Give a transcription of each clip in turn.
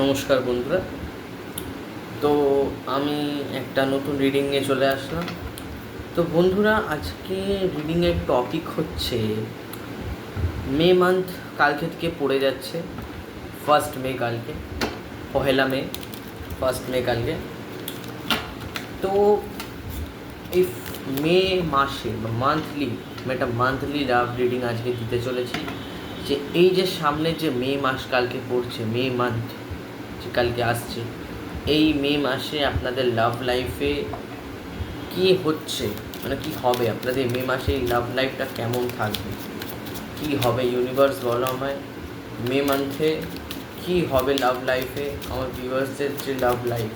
নমস্কার বন্ধুরা। তো আমি একটা নতুন রিডিং নিয়ে চলে আসলাম। তো বন্ধুরা, আজকে রিডিংয়ের টপিক হচ্ছে, মে মান্থ কালকে থেকে পড়ে যাচ্ছে ফার্স্ট মে কালকে, পহেলা মে ফার্স্ট মে কালকে। তো এই মে মাসে বা মান্থলি একটা মান্থলি লাভ রিডিং আজকে দিতে চলেছি যে এই যে সামনে যে মে মাস কালকে পড়ছে, মে মান্থ কালকে আসছে। এই মে মাসে আপনাদের লাভ লাইফে কি হচ্ছে? মানে কি হবে? আপনাদের মে মাসে এই লাভ লাইফটা কেমন থাকবে? কি হবে? ইউনিভার্স বলো আমায়। মে মান্থে কি হবে লাভ লাইফে আমার ভিউয়ার্সদের যে লাভ লাইফ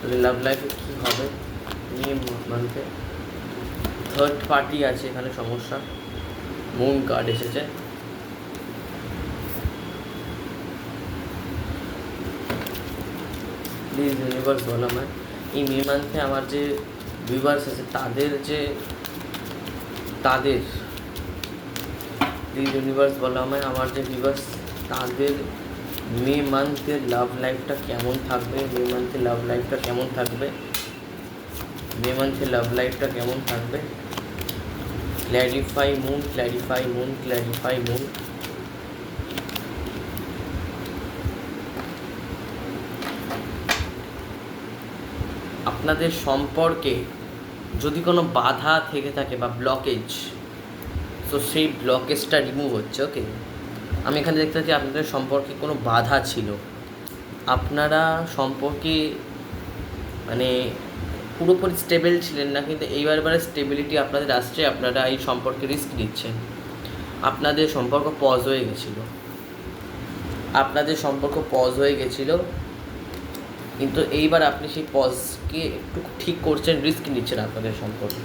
তাদের লাভ লাইফে কী হবে? মে মান্থে থার্ড পার্টি আছে এখানে সমস্যা। মুন কার্ড এসেছে। প্লিজ ইউনিভার্স বলো আমায় এই মে মান্থে আমার যে ভিউয়ার্স আছে তাদের যে তাদের প্লিজ ইউনিভার্স বলো আমায় আমার যে ভিউয়ার্স তাদের মে মান্থের লাভ লাইফটা কেমন থাকবে মে মান্থের লাভ লাইফটা কেমন থাকবে মে মান্থের লাভ লাইফটা কেমন থাকবে clarify moon clarify moon clarify moon আপনাদের সম্পর্কে যদি কোনো বাধা থেকে থাকে বা ব্লকেজ তো সেই ব্লকেজটা রিমুভ হচ্ছে ওকে আমি এখানে দেখতে পাচ্ছি আপনাদের সম্পর্কে কোনো বাধা ছিল। আপনারা সম্পর্কে মানে পুরোপুরি স্টেবল ছিলেন না, কিন্তু এইবার এবারে স্টেবিলিটি আপনাদের আসছে, আপনারা এই সম্পর্কে রিস্ক নিচ্ছেন। আপনাদের সম্পর্ক পজ হয়ে গেছিল। আপনাদের সম্পর্ক পজ হয়ে গেছিল। কিন্তু এইবার আপনি সেই পজকে একটু ঠিক করছেন রিস্ক নিচ্ছেন আপনাদের সম্পর্কে।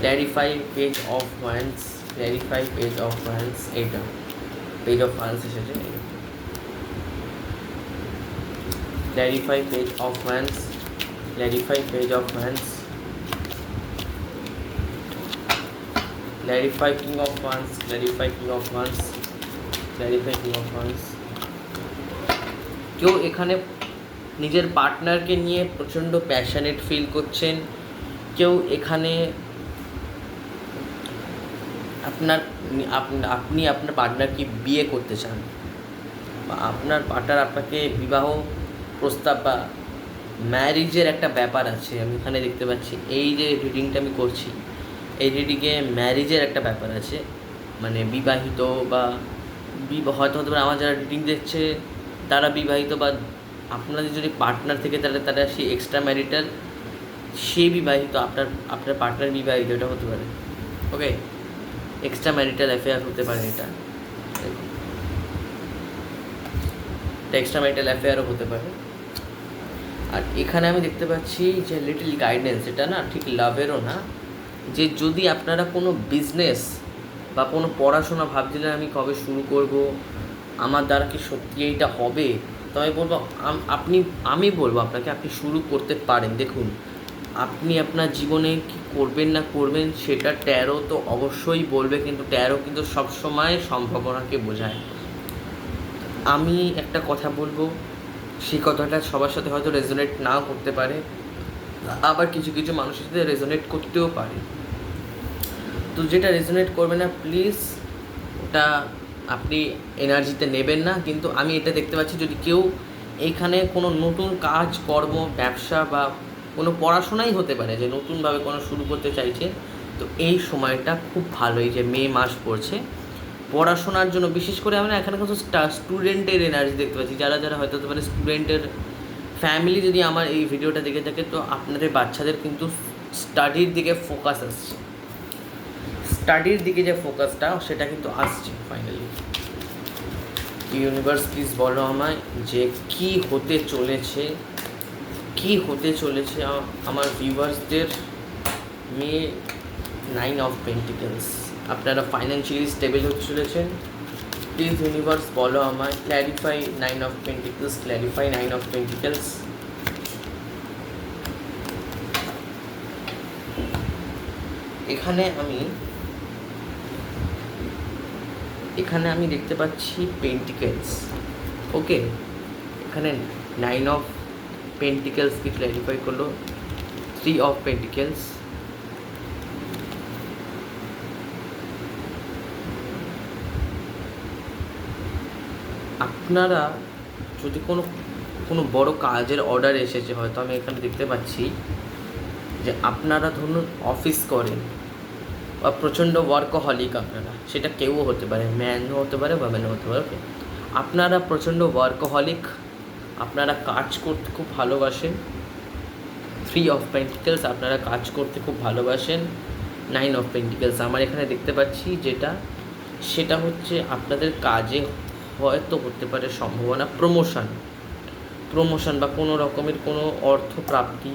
Clarify page of wands clarify page of wands এইটা। পেজ অফ ওয়ান্স এসেছে clarify page of wands clarify page of wands clarify king of wands clarify king of wands clarify king of wands কেউ এখানে নিজের পার্টনারকে নিয়ে প্রচণ্ড passionate feel করছেন। কেউ এখানে আপনার, আপনি আপনার পার্টনারকে বিয়ে করতে চান। বা আপনার পার্টনার আপনাকে বিবাহ প্রস্তাব বা ম্যারিজের একটা ব্যাপার আছে। আমি এখানে দেখতে পাচ্ছি, এই যে রিডিংটা আমি করছি, এই রিডিংয়ে ম্যারিজের একটা ব্যাপার আছে। মানে বিবাহিত বা হয়তো হতে পারে আমার যারা রিডিং দেখছে, তারা বিবাহিত বা আপনাদের যদি পার্টনার থেকে তাহলে তারা সেই এক্সট্রা ম্যারিটাল সে বিবাহিত, আপনার আপনার পার্টনার বিবাহিত, এটা হতে পারে। ওকে এক্সট্রা ম্যারিটাল অ্যাফেয়ার হতে পারে এটা। এটা এক্সট্রা ম্যারিটাল অ্যাফেয়ারও হতে পারে। আর এখানে আমি দেখতে পাচ্ছি যে লিটিল গাইডেন্স এটা না ঠিক লাভেরও না। যে যদি আপনারা কোনো বিজনেস বা কোনো পড়াশোনা ভাবছিলেন আমি কবে শুরু করব, আমার দ্বারা কি সত্যি এইটা হবে তো আমি বলব আপনি, আমি বলব আপনাকে, আপনি শুরু করতে পারেন। দেখুন, আপনি আপনার জীবনে কি করবেন না করবেন, সেটা ট্যারো তো অবশ্যই বলবে, কিন্তু ট্যারো কিন্তু সবসময় সম্ভাবনাকে বোঝায়। আমি একটা কথা বলব সেই কথাটা সবার সাথে হয়তো রেজোনেট নাও করতে পারে, আবার কিছু কিছু মানুষের সাথে রেজোনেট করতেও পারে। তো যেটা রেজোনেট করবে না প্লিজ ওটা আপনি এনার্জিতে নেবেন না, কিন্তু আমি এটা দেখতে পাচ্ছি যদি কেউ এখানে কোনো নতুন কাজ, কর্ম, ব্যবসা বা কোনো পড়াশোনাই হতে পারে, যে নতুনভাবে কোনো শুরু করতে চাইছে, তো এই সময়টা খুব ভালোই যে মে মাস পড়ছে। পড়াশোনার জন্য বিশেষ করে আমরা এখানে কিন্তু স্টুডেন্টের এনার্জি দেখতে পাচ্ছি। যারা যারা হয়তো পারে স্টুডেন্টের ফ্যামিলি যদি আমার এই ভিডিওটা দেখে থাকে, তো আপনাদের বাচ্চাদের কিন্তু স্টাডির দিকে ফোকাস আসছে। স্টাডির দিকে যে ফোকাসটা, সেটা কিন্তু আসছে ফাইনালি ইউনিভার্স প্লিজ বলো আমায় যে কি হতে চলেছে, কি হতে চলেছে আমার ভিউয়ার্সদের মে নাইন অফ পেন্টিকেলস আপনারা ফাইন্যান্সিয়ালি স্টেবল হতে চলেছেন। প্লিজ ইউনিভার্স বলো আমায় clarify nine of pentacles clarify nine of pentacles এখানে আমি এখানে আমি দেখতে পাচ্ছি পেন্টিকেলস। ওকে, এখানে নাইন অফ পেন্টিকেলসকে ক্ল্যারিফাই করল? থ্রি অফ পেন্টিকেলস আপনারা যদি কোনো কোনো বড় কাজের অর্ডার এসেছে, হয়তো আমি এখানে দেখতে পাচ্ছি যে আপনারা ধরুন অফিস করেন। বা প্রচণ্ড ওয়ার্কহলিক আপনারা। সেটা কেউ হতে পারে ম্যানও হতে পারে ওম্যানও হতে পারে ওকে আপনারা প্রচণ্ড ওয়ার্কহলিক আপনারা কাজ করতে খুব ভালোবাসেন থ্রি অফ পেন্টিকেলস আপনারা কাজ করতে খুব ভালোবাসেন নাইন অফ পেন্টিকেলস আমার এখানে দেখতে পাচ্ছি যেটা, সেটা হচ্ছে আপনাদের কাজে হয়তো হতে পারে সম্ভাবনা প্রমোশন প্রমোশন বা কোনো রকমের কোনো অর্থ প্রাপ্তি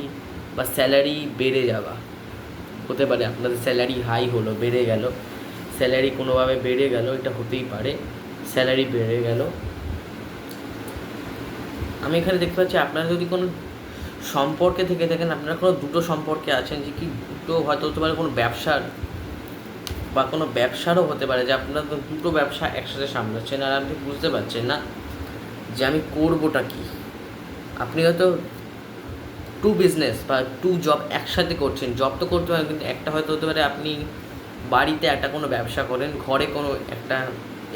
বা স্যালারি বেড়ে যাওয়া। হতে পারে, আপনাদের স্যালারি হাই হলো, বেড়ে গেল স্যালারি কোনোভাবে বেড়ে গেল, এটা হতেই পারে স্যালারি বেড়ে গেল। আমি এখানে দেখতে পাচ্ছি, আপনারা যদি কোনো সম্পর্কে থেকে থাকেন, আপনারা কোনো দুটো সম্পর্কে আছেন যে কি দুটো হয়তো হতে পারে কোনো ব্যবসার বা কোনো ব্যবসারও হতে পারে, যে আপনারা দুটো ব্যবসা একসাথে সামলাচ্ছেন, আর আপনি বুঝতে পারছেন না যে আমি করবোটা কি। আপনি হয়তো টু বিজনেস বা টু জব একসাথে করছেন জব তো করতে পারেন, কিন্তু একটা হয়তো হতে পারে আপনি বাড়িতে একটা কোনো ব্যবসা করেন, ঘরে কোনো একটা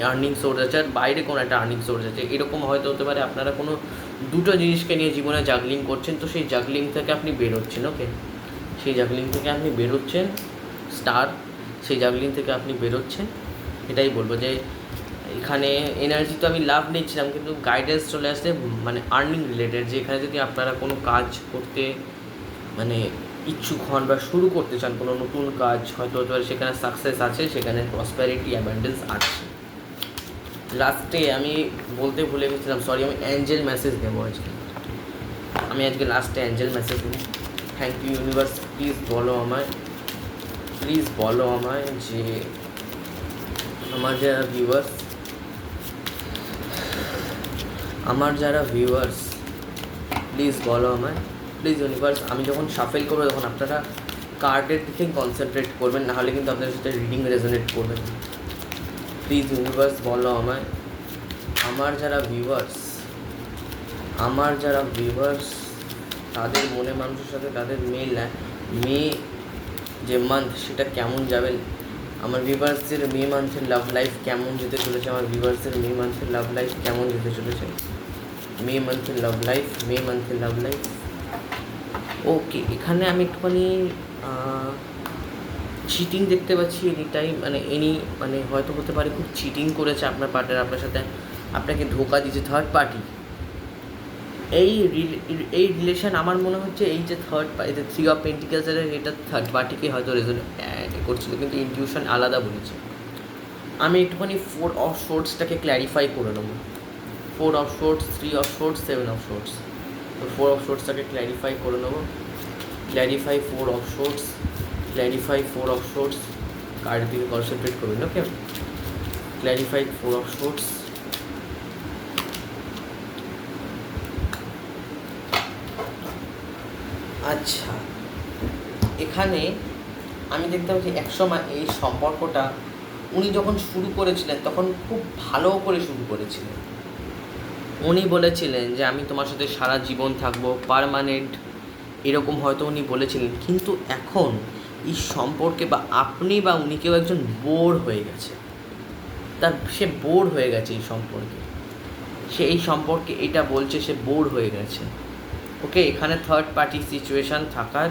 আর্নিং সোর্স আছে আর বাইরে কোনো একটা আর্নিং সোর্স আছে, এরকম হয়তো হতে পারে আপনারা কোনো দুটো জিনিসকে নিয়ে জীবনে জাগলিং করছেন, তো সেই জাগলিং থেকে আপনি বেরোচ্ছেন ওকে সেই জাগলিং থেকে আপনি বেরোচ্ছেন স্টার সেই জাগলিং থেকে আপনি বেরোচ্ছেন, এটাই বলব যে এখানে এনার্জি তো আমি লাভ নিচ্ছিলাম, কিন্তু গাইডেন্স চলে আসছে মানে আর্নিং রিলেটেড যে এখানে যদি আপনারা কোনো কাজ করতে মানে ইচ্ছুক হন বা শুরু করতে চান, কোনো নতুন কাজ, হয়তো হতে পারে সেখানে সাকসেস আছে, সেখানে প্রসপ্যারিটি অ্যাবান্ডেন্স আছে। লাস্টে আমি বলতে ভুলে গেছিলাম সরি আমি অ্যাঞ্জেল মেসেজ দেবো আজকে। আমি আজকে লাস্টে অ্যাঞ্জেল মেসেজ দেবো। থ্যাংক ইউ ইউনিভার্স প্লিজ বলো আমায় প্লিজ বলো আমায় যে আমার যারা ভিউয়ার্স আমার যারা ভিউয়ার্স প্লিজ বলো আমায়। প্লিজ ইউনিভার্স আমি যখন সাফেল করব তখন আপনারা কার্ডের দিকে কনসেন্ট্রেট করবেন নাহলে কিন্তু আপনাদের সাথে রিডিং রেজনেট করবে প্লিজ ইউনিভার্স বলো আমায়। আমার যারা ভিউয়ার্স আমার যারা ভিউয়ার্স তাদের মনে মানুষের সাথে তাদের মে মে যে মান্থ সেটা কেমন যাবে? আমার ভিউয়ার্সের মে মান্থের লাভ লাইফ কেমন যেতে চলেছে? আমার ভিউয়ার্সের মে মান্থের লাভ লাইফ কেমন যেতে চলেছে? মে মান্থের লাভ লাইফ মে মান্থের লাভ লাইফ ওকে এখানে আমি একটুখানি চিটিং দেখতে পাচ্ছি এনি টাইম মানে এনি মানে হয়তো হতে পারে খুব চিটিং করেছে আপনার পার্টনার আপনার সাথে, আপনাকে ধোকা দিয়েছে থার্ড পার্টি এই এই রিলেশন আমার মনে হচ্ছে এই যে থার্ড পার্টি থ্রি অফ পেন্টিকেলসের এটা থার্ড পার্টিকে হয়তো রেজন করছিল, কিন্তু ইনটিউশন আলাদা বলেছে। আমি একটুখানি ফোর অফ শোর্টসটাকে ক্ল্যারিফাই করে নেব। Four of swords three of swords seven of swords তো ফোর অফ শোর্টসটাকে ক্ল্যারিফাই করে নেব। Clarify four of swords clarify four of swords কার্ডের দিকে কনসেন্ট্রেট করবেন okay clarify four of swords আচ্ছা এখানে আমি দেখতাম যে একসময় এই সম্পর্কটা উনি যখন শুরু করেছিলেন, তখন খুব ভালো করে শুরু করেছিলেন। উনি বলেছিলেন যে আমি তোমার সাথে সারা জীবন থাকব পারমানেন্ট এরকম হয়তো উনি বলেছিলেন। কিন্তু এখন এই সম্পর্কে বা আপনি বা উনি কেউ একজন বোর হয়ে গেছে। তার, সে বোর হয়ে গেছে এই সম্পর্কে। সে এই সম্পর্কে এটা বলছে, সে বোর হয়ে গেছে। ওকে, এখানে থার্ড পার্টি সিচুয়েশান থাকার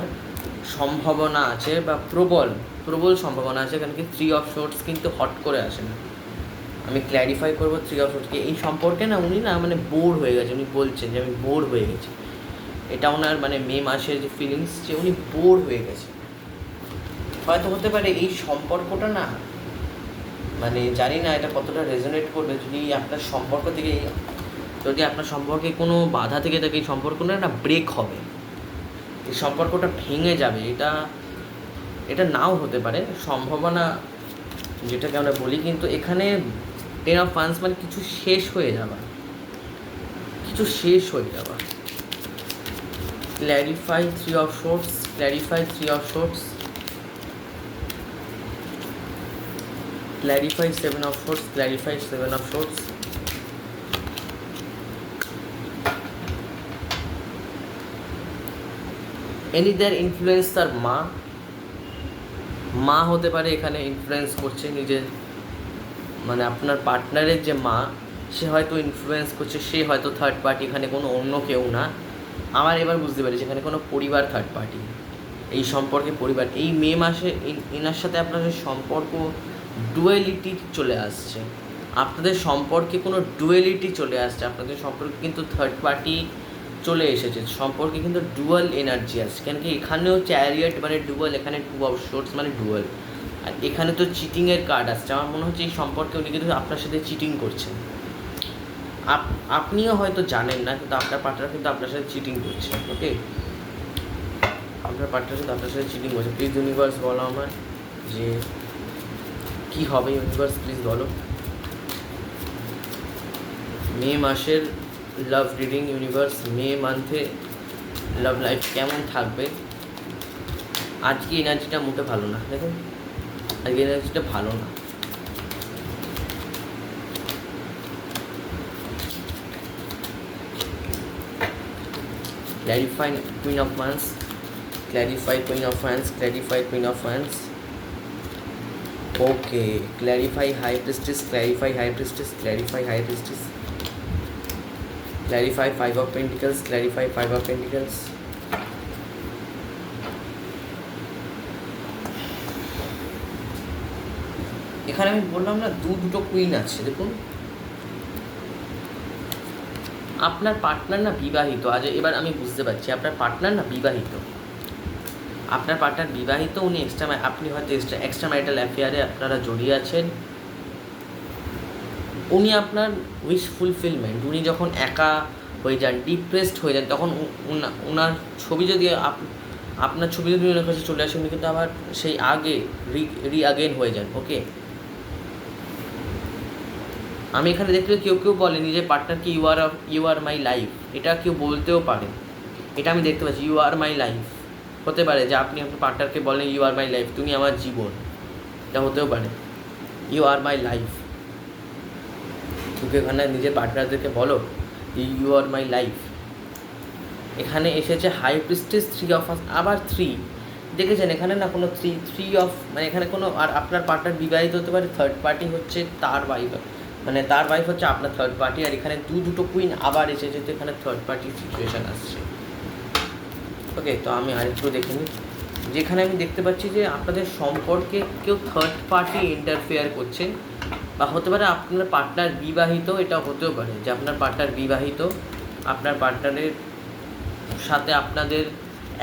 সম্ভাবনা আছে বা প্রবল প্রবল সম্ভাবনা আছে। এখানে কি থ্রি অফ শোর্টস কিন্তু হট করে আসে না। আমি ক্ল্যারিফাই করব থ্রি শোর্টসকে এই সম্পর্কে না উনি না মানে বোর হয়ে গেছে, উনি বলছেন যে আমি বোর হয়ে গেছি। এটা ওনার মানে মে মাসের যে ফিলিংস যে উনি বোর হয়ে গেছে। হয়তো হতে পারে এই সম্পর্কটা না মানে জানি না এটা কতটা রেজোনেট করবে যদি আপনার সম্পর্ক থেকে যদি আপনার সম্পর্কে কোনো বাধা থেকে থাকে এই সম্পর্কটা না ব্রেক হবে। এই সম্পর্কটা ভেঙে যাবে। এটা এটা নাও হতে পারে। সম্ভাবনা যেটাকে আমরা বলি, কিন্তু এখানে টেন অফ ফান্স মানে কিছু শেষ হয়ে যাওয়া। কিছু শেষ হয়ে যাওয়া। Clarify three of swords clarify three of swords clarify seven of swords clarify seven of swords any there influence তার মা? মা হতে পারে এখানে ইনফ্লুয়েন্স করছে নিজের মানে আপনার পার্টনারের যে মা, সে হয়তো ইনফ্লুয়েন্স করছে, সে হয়তো থার্ড পার্টি এখানে কোনো অন্য কেউ না। আমার এবার বুঝতে পেরেছি, এখানে কোনো পরিবার থার্ড পার্টি এই সম্পর্কে পরিবার, এই মে মাসে এন- এনার সাথে আপনাদের সম্পর্ক ডুয়েলিটি চলে আসছে। আপনাদের সম্পর্কে কোনো ডুয়েলিটি চলে আসছে, আপনাদের সম্পর্কে কিন্তু থার্ড পার্টি চলে এসেছে। সম্পর্কে কিন্তু ডুয়াল এনার্জি আসছে। কেন কি এখানেও চ্যারিয়েট মানে ডুয়াল এখানে টু অফ শোর্টস মানে ডুয়াল আর এখানে তো চিটিংয়ের কার্ড আসছে। আমার মনে হচ্ছে এই সম্পর্কে উনি কিন্তু আপনার সাথে চিটিং করছেন। আপ- আপনিও হয়তো জানেন না, কিন্তু আপনার পার্টনার কিন্তু আপনার সাথে চিটিং করছে ওকে আপনার পার্টনার কিন্তু আপনার সাথে চিটিং করছে। প্লিজ ইউনিভার্স বলো আমার যে কি হবে? ইউনিভার্স প্লিজ বলো। মে মাসের লাভ রিডিং ইউনিভার্স মে মান্থে লাভ লাইফ কেমন থাকবে? আজকে এনার্জিটা মোটে ভালো না, দেখুন। আজকে এনার্জিটা ভালো না clarify queen of wands clarify queen of wands clarify queen of wands okay clarify high priestess clarify high priestess clarify high priestess clarify five of pentacles clarify five of pentacles এখানে আমি বললাম না, দু দুটো কুইন আছে, দেখুন। আপনার partner না বিবাহিত, আজ এবার আমি বুঝতে পারছি, আপনার পার্টনার না বিবাহিত? আপনার পার্টনার বিবাহিত, উনি এক্সট্রা আপনি হয়তো এক্সট্রা এক্সট্রা ম্যারিটাল অ্যাফেয়ারে আপনারা জড়িয়ে আছেন। উনি আপনার উইশ ফুলফিলমেন্ট উনি যখন একা হয়ে যান ডিপ্রেসড হয়ে যান, তখন ওনার ছবি যদি আপ- আপনার ছবি যদি ওনার কাছে চলে আসে, উনি কিন্তু আবার সেই আগে রি রি আগেন হয়ে যান ওকে আমি এখানে দেখলে কেউ কেউ বলে নিজের পার্টনারকে you are you are my life এটা কেউ বলতেও পারে। এটা আমি দেখতে পাচ্ছি ইউ আর মাই লাইফ হতে পারে যে, আপনি আপনার পার্টনারকে বলেন ইউ আর মাই লাইফ তুমি আমার জীবন। এটা হতেও পারে। ইউ আর মাই লাইফ তুমি এখানে নিজের পার্টনারদেরকে বলো ইউ আর মাই লাইফ এখানে এসেছে হাই প্রিস্টেস থ্রি অফ আবার থ্রি দেখেছেন, এখানে না কোনো থ্রি থ্রি অফ মানে এখানে কোনো, আর আপনার পার্টনার বিবাহিত হতে পারে থার্ড পার্টি হচ্ছে তার ওয়াইফ মানে তার ওয়াইফ হচ্ছে আপনার থার্ড পার্টি আর এখানে দু দুটো কুইন আবার এসেছে, তো এখানে থার্ড পার্টি সিচুয়েশান আসছে। ওকে তো আমি আরেকটু দেখে নিই। যেখানে আমি দেখতে পাচ্ছি যে আপনাদের সম্পর্কে কেউ থার্ড পার্টি ইন্টারফেয়ার করছে, বা হতে পারে আপনার পার্টনার বিবাহিত এটা হতেও পারে যে আপনার পার্টনার বিবাহিত, আপনার পার্টনারের সাথে আপনাদের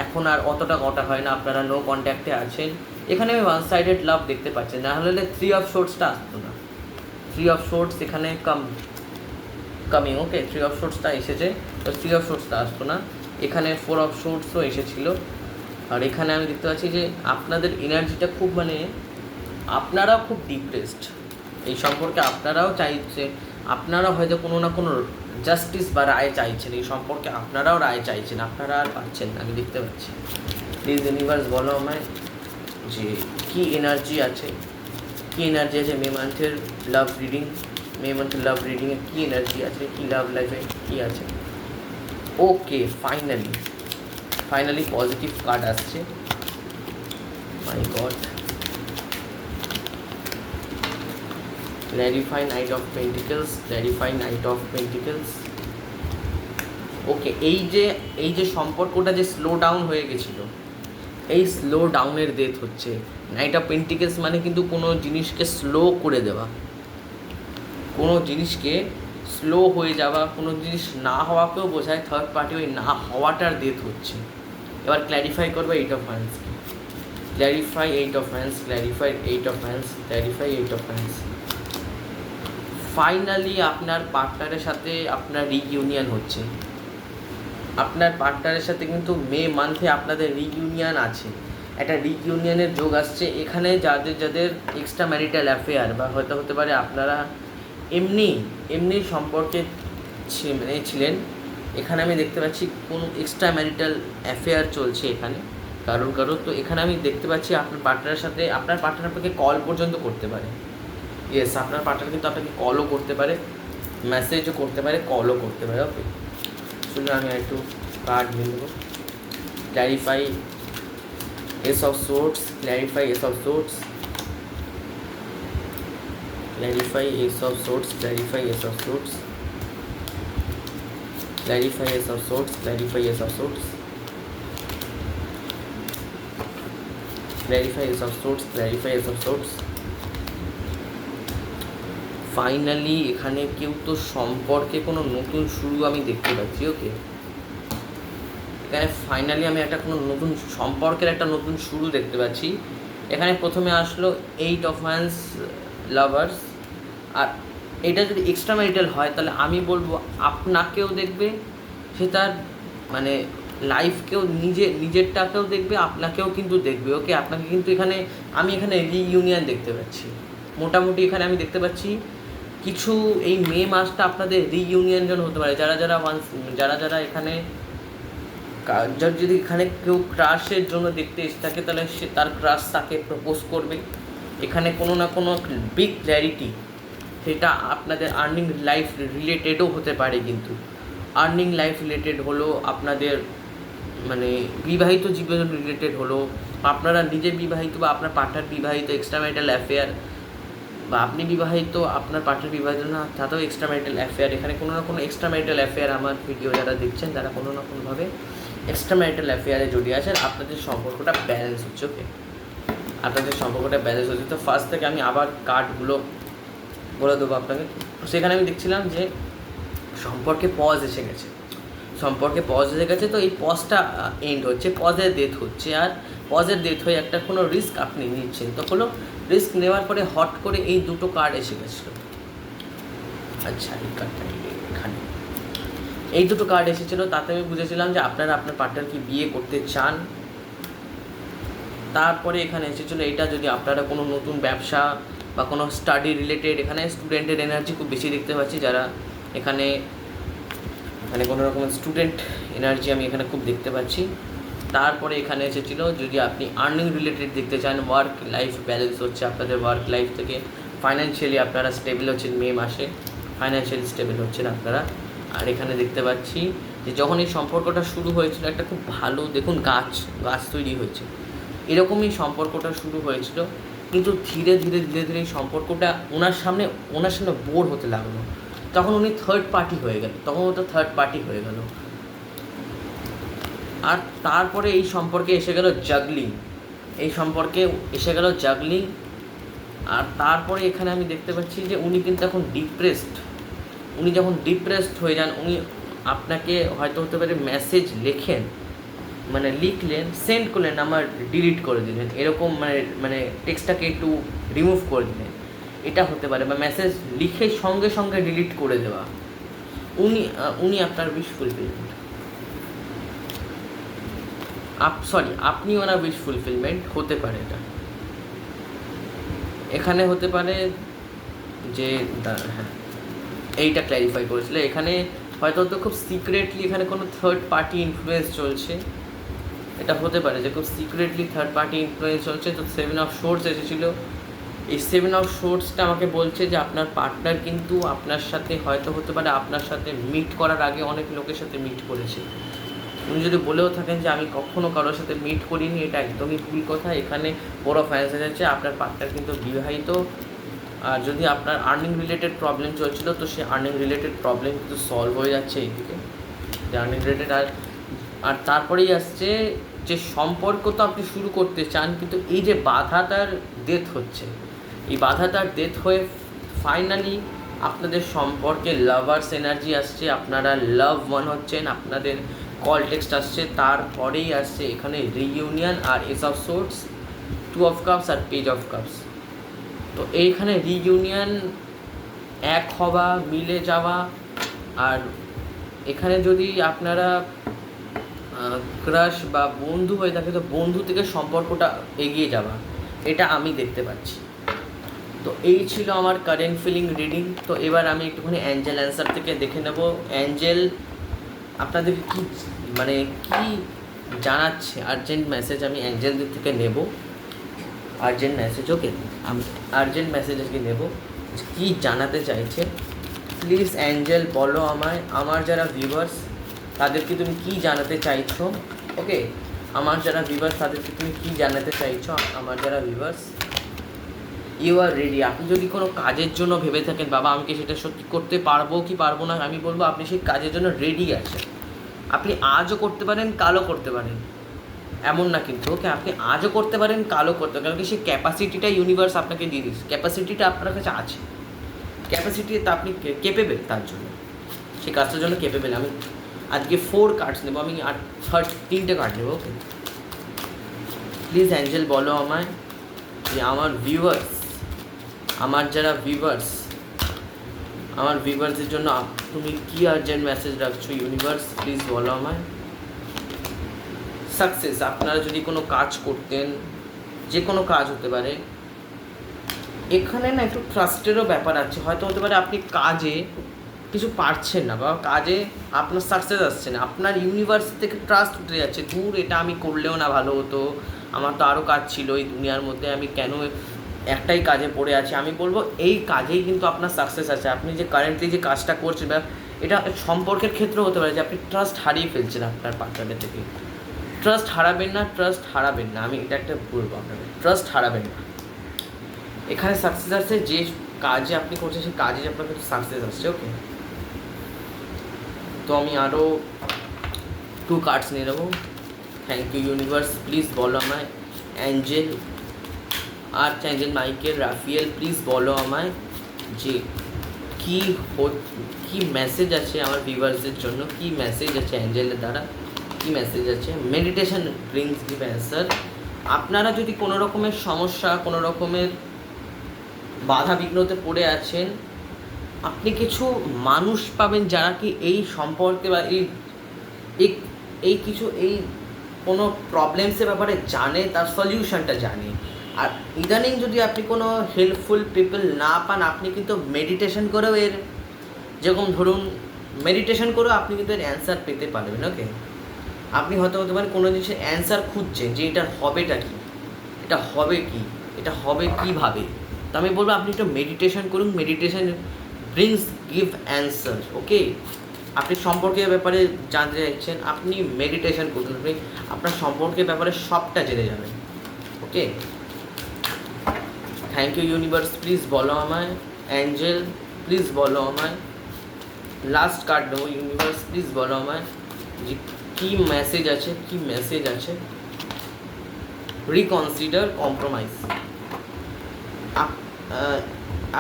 এখন আর অতটা কটা হয় না, আপনারা নো কন্ট্যাক্টে আছেন। এখানে আমি ওয়ান সাইডেড লাভ দেখতে পাচ্ছি, না হলে থ্রি অফ শোর্টসটা আসতো না। থ্রি অফ শোর্টস এখানে come coming okay three of শোর্টসটা এসেছে। তো থ্রি অফ শোর্টসটা আসতো না। এখানে ফোর অফ শোর্টসও এসেছিল। আর এখানে আমি দেখতে পাচ্ছি যে আপনাদের এনার্জিটা খুব মানে আপনারাও খুব ডিপ্রেসড এই সম্পর্কে আপনারাও চাইছে, আপনারাও হয়তো কোনো না কোনো জাস্টিস বা রায় চাইছেন। এই সম্পর্কে আপনারাও রায় চাইছেন। আপনারা আর পাচ্ছেন আমি দেখতে পাচ্ছি। প্লিজ ইউনিভার্স বলো আমায় যে কী এনার্জি আছে? কী এনার্জি আছে মে মান্থের লাভ রিডিং মে মান্থের লাভ রিডিংয়ে কী এনার্জি আছে কী লাভ লাইফে কী আছে okay finally finally positive card আসছে। My god clarify knight of pentacles clarify knight of pentacles okay এই যে এই যে সম্পর্কটা যে স্লো ডাউন হয়ে গেছিল এই স্লো ডাউনের ডেথ হচ্ছে। নাইট অফ পেন্টিকেলস মানে কিন্তু কোনো জিনিসকে স্লো করে দেওয়া। কোনো জিনিসকে স্লো হয়ে যাওয়া, কোনো জিনিস না হওয়াকেও বোঝায় থার্ড পার্টি ওই না হওয়াটার ডেথ হচ্ছে। এবার ক্ল্যারিফাই করবে eight of hands clarify eight of hands clarify eight of hands clarify eight of hands finally আপনার পার্টনারের সাথে আপনার রিইউনিয়ন হচ্ছে। আপনার পার্টনারের সাথে কিন্তু মে মান্থে আপনাদের রিইউনিয়ন আছে। একটা রিইউনিয়নের যোগ আসছে। এখানে যাদের যাদের এক্সট্রা ম্যারিটাল অ্যাফেয়ার বা হয়তো হতে পারে আপনারা এমনি এমনি সম্পর্কে মানে ছিলেন। এখানে আমি দেখতে পাচ্ছি কোনো এক্সট্রা ম্যারিটাল অ্যাফেয়ার চলছে এখানে। কারোর কারোর। তো এখানে আমি দেখতে পাচ্ছি আপনার পার্টনারের সাথে, আপনার পার্টনার আপনাকে কল পর্যন্ত করতে পারে। ইয়েস আপনার পার্টনার কিন্তু আপনাকে কলও করতে পারে মেসেজও করতে পারে কলও করতে পারে। Okay Instagram I to card window clarify S of sorts clarify S of sorts clarify S of sorts clarify S of sorts clarify S of sorts clarify S of sorts clarify S of sorts clarify S of sorts finally এখানে কেউ তো সম্পর্কে কোনো নতুন শুরু আমি দেখতে পাচ্ছি ওকে এখানে ফাইনালি আমি একটা কোনো নতুন সম্পর্কের একটা নতুন শুরু দেখতে পাচ্ছি। এখানে প্রথমে আসলো এইট অফ হ্যান্ডস লাভার্স আর এটা যদি এক্সট্রা ম্যারিটাল হয়, তাহলে আমি বলব আপনাকেও দেখবে, সে তার মানে লাইফকেও নিজে, নিজেরটাকেও দেখবে, আপনাকেও কিন্তু দেখবে ওকে আপনাকে কিন্তু এখানে, আমি এখানে রিইউনিয়ন দেখতে পাচ্ছি। মোটামুটি এখানে আমি দেখতে পাচ্ছি কিছু এই মে মাসটা আপনাদের রিইউনিয়ন যেন হতে পারে। যারা যারা ওয়ান্স যারা যারা এখানে যদি এখানে কেউ ক্রাশের জন্য দেখতে এসে থাকে, তাহলে সে তার ক্রাশ তাকে প্রপোজ করবে। এখানে কোনো না কোনো বিগ ক্ল্যারিটি সেটা আপনাদের আর্নিং লাইফ রিলেটেডও হতে পারে কিন্তু। আর্নিং লাইফ রিলেটেড হলো আপনাদের মানে বিবাহিত জীবন রিলেটেড হলো। আপনারা নিজে বিবাহিত বা আপনার পার্টনার বিবাহিত এক্সট্রা ম্যারিটাল অ্যাফেয়ার বা আপনি বিবাহিত, আপনার পার্টনার বিবাহিত না, তাতেও এক্সট্রা ম্যারিটাল অ্যাফেয়ার এখানে কোনো না কোনো এক্সট্রা ম্যারিটাল অ্যাফেয়ার আমার ভিডিও যারা দেখছেন, তারা কোনো না কোনোভাবে এক্সট্রা ম্যারিটাল অ্যাফেয়ারে জড়িয়ে আছেন আপনাদের সম্পর্কটা ব্যালেন্স হচ্ছে ওকে আপনাদের সম্পর্কটা ব্যালেন্স হচ্ছে। তো ফার্স্ট থেকে আমি আবার কার্ডগুলো বলে দেবো আপনাকে। সেখানে আমি দেখছিলাম যে সম্পর্কে পজ এসে গেছে। সম্পর্কে পজ এসে গেছে, তো এই পজটা এন্ড হচ্ছে পজের ডেথ হচ্ছে। আর পজের ডেথ হয়ে একটা কোনো রিস্ক আপনি নিচ্ছেন। তো হলো রিস্ক নেওয়ার পরে হট করে এই দুটো কার্ড এসে গেছিল। আচ্ছা এই কার্ডটা এখানে। এই দুটো কার্ড এসেছিল, তাতে আমি বুঝেছিলাম যে আপনারা আপনার পার্টনারকে বিয়ে করতে চান। তারপরে এখানে এসেছিল এটা, যদি আপনারা কোনো নতুন ব্যবসা বা কোনো স্টাডি রিলেটেড এখানে স্টুডেন্টের এনার্জি খুব বেশি দেখতে পাচ্ছি, যারা এখানে মানে কোনো রকমের স্টুডেন্ট এনার্জি আমি এখানে খুব দেখতে পাচ্ছি। তারপরে এখানে এসেছিল যদি আপনি আর্নিং রিলেটেড দেখতে চান ওয়ার্ক লাইফ ব্যালেন্স হচ্ছে আপনাদের ওয়ার্ক লাইফ থেকে। ফাইন্যান্সিয়ালি আপনারা স্টেবল হচ্ছেন, মে মাসে ফাইন্যান্সিয়ালি স্টেবল হচ্ছেন আপনারা। আর এখানে দেখতে পাচ্ছি যে যখন এই সম্পর্কটা শুরু হয়েছিল, একটা খুব ভালো, দেখুন গাছ গাছ তৈরি হয়েছে। এরকমই সম্পর্কটা শুরু হয়েছিল, কিন্তু ধীরে ধীরে ধীরে ধীরে এই সম্পর্কটা ওনার সামনে ওনার সামনে বোর হতে লাগল। তখন উনি থার্ড পার্টি হয়ে গেল, তখন ওটা থার্ড পার্টি হয়ে গেল। আর তারপরে এই সম্পর্কে এসে গেল জাগলিং এই সম্পর্কে এসে গেল জাগলিং আর তারপরে এখানে আমি দেখতে পাচ্ছি যে উনি কিন্তু এখন ডিপ্রেসড উনি যখন ডিপ্রেসড হয়ে যান, উনি আপনাকে হয়তো হতে পারে মেসেজ লেখেন মানে লিখলেন সেন্ড করলেন, আমার ডিলিট করে দিলেন। এরকম মানে মানে টেক্সটটাকে একটু রিমুভ করে দিলেন। এটা হতে পারে, বা মেসেজ লিখে সঙ্গে সঙ্গে ডিলিট করে দেওয়া। উনি উনি আপনার উইশ ফুলফিলমেন্ট আপ সরি আপনি ওনার উইশ ফুলফিলমেন্ট হতে পারে এটা। এখানে হতে পারে যে হ্যাঁ এইটা ক্ল্যারিফাই করেছিল। এখানে হয়তো তো খুব সিক্রেটলি এখানে কোনো থার্ড পার্টি ইনফ্লুয়েন্স চলছে। এটা হতে পারে যে, খুব সিক্রেটলি থার্ড পার্টি ইনফ্লুয়েন্স চলছে। তো সেভেন অফ শোর্টস এসেছিল। এই সেভেন অফ শোর্টসটা আমাকে বলছে যে, আপনার পার্টনার কিন্তু আপনার সাথে হয়তো হতে পারে, আপনার সাথে মিট করার আগে অনেক লোকের সাথে মিট করেছে। উনি যদি বলেও থাকেন যে আমি কখনো কারোর সাথে মিট করিনি, এটা একদমই ভুল কথা। এখানে বড় ফাইন্যান্স যাচ্ছে আপনার পার্টনার কিন্তু বিবাহিত। আর যদি আপনার আর্নিং রিলেটেড প্রবলেম চলছিল, তো সেই আর্নিং রিলেটেড প্রবলেম কিন্তু সলভ হয়ে যাচ্ছে এইদিকে। আর্নিং রিলেটেড আর আর তারপরেই আসছে যে সম্পর্ক তো আপনি শুরু করতে চান, কিন্তু এই যে বাধাটার ডেথ হচ্ছে। এই বাধাটার ডেথ হয়ে ফাইনালি আপনাদের সম্পর্কে লাভার্স এনার্জি আসছে, আপনারা লাভ ওয়ান হচ্ছেন, আপনাদের কল টেক্সট আসছে, তারপরেই আসছে এখানে reunion R ace of swords two of cups R page of cups তো এইখানে রিইউনিয়ন এক হওয়া, মিলে যাওয়া, আর এখানে যদি আপনারা ক্রাশ বা বন্ধু হয়ে থাকে, তো বন্ধু থেকে সম্পর্কটা এগিয়ে যাওয়া, এটা আমি দেখতে পাচ্ছি। তো এই ছিল আমার কারেন্ট ফিলিং রিডিং তো এবার আমি একটুখানি অ্যাঞ্জেল অ্যান্সার থেকে দেখে নেব। অ্যাঞ্জেল আপনাদেরকে কি মানে কি জানাচ্ছে? আর্জেন্ট মেসেজ আমি অ্যাঞ্জেলদের থেকে নেব। আর্জেন্ট মেসেজ ওকে আমি আর্জেন্ট মেসেজ আজকে নেব কী জানাতে চাইছে। প্লিজ অ্যাঞ্জেল বলো আমায়। আমার যারা ভিউয়ার্স তাদেরকে তুমি কী জানাতে চাইছো? ওকে আমার যারা ভিভার্স তাদেরকে তুমি কী জানাতে চাইছো? আমার যারা ভিভার্স ইউ আর রেডি আপনি যদি কোনো কাজের জন্য ভেবে থাকেন, বাবা আমি কি সেটা সত্যি করতে পারব কি পারব না? আমি বলব, আপনি সেই কাজের জন্য রেডি আছেন। আপনি আজও করতে পারেন, কালও করতে পারেন। এমন না কিন্তু, ওকে আপনি আজও করতে পারেন, কালও করতে পারেন। কারণ কি সেই ক্যাপাসিটিটা ইউনিভার্স আপনাকে দিয়ে দিচ্ছে ক্যাপাসিটিটা আপনার কাছে আছে। ক্যাপাসিটি তা আপনি কেপেবেল তার জন্য। সেই কাজটার জন্য কেপেবেল আমি আজকে ফোর কার্ডস নেব, আমি আর থার্ড তিনটে কার্ড নেব ওকে প্লিজ অ্যাঞ্জেল বলো আমায় যে আমার ভিউয়ার্স আমার যারা ভিউয়ার্স আমার ভিউয়ার্সের জন্য তুমি কি আর্জেন্ট মেসেজ রাখছো ইউনিভার্স প্লিজ বলো আমায়। সাকসেস আপনারা যদি কোনো কাজ করতেন, যে কোনো কাজ হতে পারে, এখানে না একটু ট্রাস্টেরও ব্যাপার আছে। হয়তো হতে পারে আপনি কাজে কিছু পারছেন না বা কাজে আপনার সাকসেস আসছে না। আপনার ইউনিভার্স থেকে ট্রাস্ট উঠে যাচ্ছে দূর এটা আমি করলেও না ভালো হতো। আমার তো আরও কাজ ছিল, এই দুনিয়ার মধ্যে আমি কেন একটাই কাজে পড়ে আছে। আমি বলব, এই কাজেই কিন্তু আপনার সাকসেস আছে। আপনি যে কারেন্টলি যে কাজটা করছেন বা এটা সম্পর্কের ক্ষেত্রে হতে পারে যে আপনি ট্রাস্ট হারিয়ে ফেলছেন আপনার পার্টনারের থেকে। ট্রাস্ট হারাবেন না ট্রাস্ট হারাবেন না। আমি এটা একটা বলব আপনাকে। ট্রাস্ট হারাবেন না। এখানে সাকসেস আসছে যে কাজে আপনি করছেন, সেই কাজে আপনার কাছে সাকসেস আসছে ওকে তো আমি আরও টু কার্ডস নিয়ে নেব। থ্যাংক ইউ ইউনিভার্স প্লিজ বলো আমায় অ্যাঞ্জেল আর অ্যাঞ্জেল মাইকেল, রাফিয়েল প্লিজ বলো আমায় যে কী কী মেসেজ আছে আমার ভিউয়ার্সদের জন্য? কী মেসেজ আছে অ্যাঞ্জেলের দ্বারা? কী মেসেজ আছে? মেডিটেশন ব্রিংস গিভ অ্যান্সার আপনারা যদি কোনো রকমের সমস্যা, কোনো রকমের বাধা বিঘ্নতে পড়ে আছেন, আপনি কিছু মানুষ পাবেন যারা কি এই সম্পর্কে বা এই- এই কিছু, এই কোনো প্রবলেমসের ব্যাপারে জানে, তার সলিউশনটা জানে। আর ইদানিং যদি আপনি কোনো হেল্পফুল পিপল না পান, আপনি কিন্তু মেডিটেশন করেও এর যেরকম ধরুন মেডিটেশন করেও আপনি কিন্তু এর অ্যান্সার পেতে পারবেন ওকে আপনি হয়তো হতে পারেন কোনো জিনিসের অ্যান্সার খুঁজছেন যে এটার হবেটা কি? এটা হবে কি? এটা হবে কীভাবে? তো আমি বলব আপনি একটু মেডিটেশন করুন meditation brings give answer okay আপনি সম্পর্কের ব্যাপারে জানতে চাইছেন, আপনি মেডিটেশন করুন, আপনি আপনার সম্পর্কের ব্যাপারে সবটা জেনে যাবেন okay thank you universe please বলো আমায় অ্যাঞ্জেল প্লিজ বলো আমায় লাস্ট কার্ড নেব ইউনিভার্স প্লিজ বলো আমায় যে কী মেসেজ আছে কী মেসেজ আছে. রিকনসিডার কম্প্রোমাইজ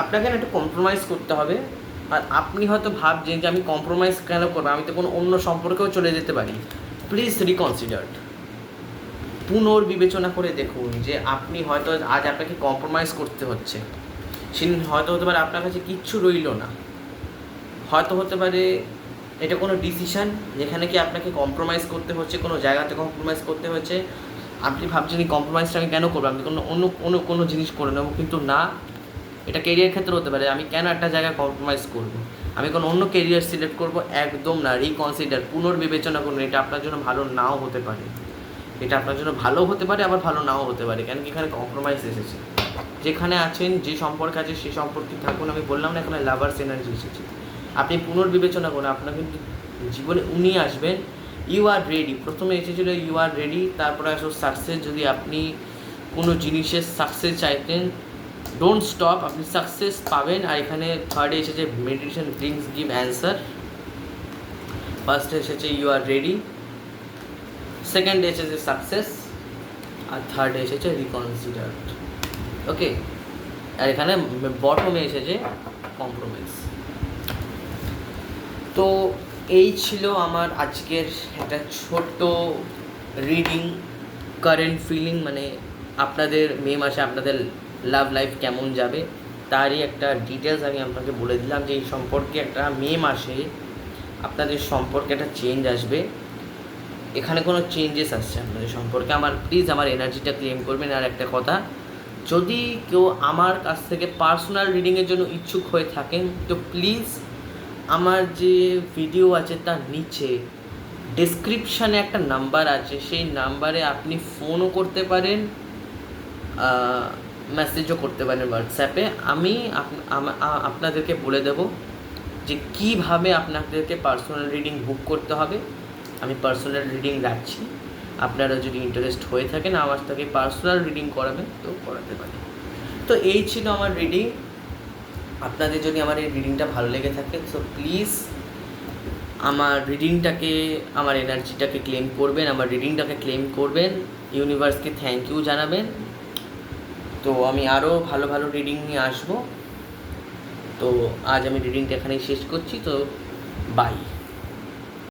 আপনাকে না একটু কম্প্রোমাইজ করতে হবে। আর আপনি হয়তো ভাবছেন যে আমি কম্প্রোমাইজ কেন করব? আমি তো কোনো অন্য সম্পর্কেও চলে যেতে পারি। প্লিজ রিকনসিডার পুনর্বিবেচনা করে দেখুন যে আপনি হয়তো আজ আপনাকে কম্প্রোমাইজ করতে হচ্ছে। সেদিন হয়তো হতে পারে আপনার কাছে কিচ্ছু রইল না। হয়তো হতে পারে এটা কোনো ডিসিশন যেখানে কি আপনাকে কম্প্রোমাইজ করতে হচ্ছে, কোনো জায়গাতে কম্প্রোমাইজ করতে হচ্ছে। আপনি ভাবছেন এই কম্প্রোমাইজটা আমি কেন করব? আমি কোনো অন্য কোনো কোনো জিনিস করে নেব, কিন্তু না, এটা কেরিয়ার ক্ষেত্রে হতে পারে। আমি কেন একটা জায়গায় কম্প্রোমাইজ করব? আমি কোনো অন্য কেরিয়ার সিলেক্ট করব? একদম না রিকনসিডার পুনর্বিবেচনা করুন। এটা আপনার জন্য ভালো নাও হতে পারে। এটা আপনার জন্য ভালো হতে পারে, আবার ভালো নাও হতে পারে, কেন কি এখানে কম্প্রোমাইজ এসেছে। যেখানে আছেন, যে সম্পর্কে আছে সেই সম্পর্কে থাকুন, আমি বললাম না এখানে লাভার্স এনার্জি এসেছে। আপনি পুনর্বিবেচনা করুন, আপনার কিন্তু জীবনে উনি আসবেন ইউ আর রেডি প্রথমে এসেছিল ইউ আর রেডি তারপরে আসো সাকসেস যদি আপনি কোনো জিনিসের সাকসেস চাইতেন ডোন্ট স্টপ আপনি সাকসেস পাবেন। আর এখানে থার্ডে এসেছে মেডিটেশন ব্রিংস গিভ অ্যান্সার ফার্স্টে এসেছে ইউ আর রেডি সেকেন্ডে এসেছে সাকসেস আর থার্ডে এসেছে রিকনসিডার ওকে আর এখানে বটমে এসেছে কম্প্রোমাইজ তো এই ছিল আমার আজকের একটা ছোট্ট রিডিং কারেন্ট ফিলিং মানে আপনাদের মে মাসে আপনাদের লাভ লাইফ কেমন যাবে, তারই একটা ডিটেলস আমি আপনাকে বলে দিলাম যে এই সম্পর্কে একটা মে মাসে আপনাদের সম্পর্কে একটা চেঞ্জ আসবে। এখানে কোনো চেঞ্জেস আসছে আপনাদের সম্পর্কে আমার প্লিজ আমার এনার্জিটা ক্লেম করবেন। আর একটা কথা, যদি কেউ আমার কাছ থেকে পার্সোনাল রিডিংয়ের জন্য ইচ্ছুক হয়ে থাকেন, তো প্লিজ আমার যে ভিডিও আছে তার নিচে ডেসক্রিপশানে একটা নাম্বার আছে। সেই নাম্বারে আপনি ফোনও করতে পারেন মেসেজও করতে পারেন হোয়াটসঅ্যাপে আমি আপ- আপনাদেরকে বলে দেব যে কীভাবে আপনাদেরকে পার্সোনাল রিডিং বুক করতে হবে। আমি পার্সোনাল রিডিং রাখছি। আপনারা যদি ইন্টারেস্ট হয়ে থাকেন আমার তাকে পার্সোনাল রিডিং করাবেন, তো করাতে পারেন। তো এই ছিল আমার রিডিং আপনাদের যদি আমার এই রিডিংটা ভালো লেগে থাকে সো প্লিজ আমার রিডিংটাকে আমার এনার্জিটাকে ক্লেম করবেন, আমার রিডিংটাকে ক্লেম করবেন। ইউনিভার্সকে থ্যাংক ইউ জানাবেন। তো আমি আরও ভালো ভালো রিডিং নিয়ে আসব। তো আজ আমি রিডিংটা এখানেই শেষ করছি, তো বাই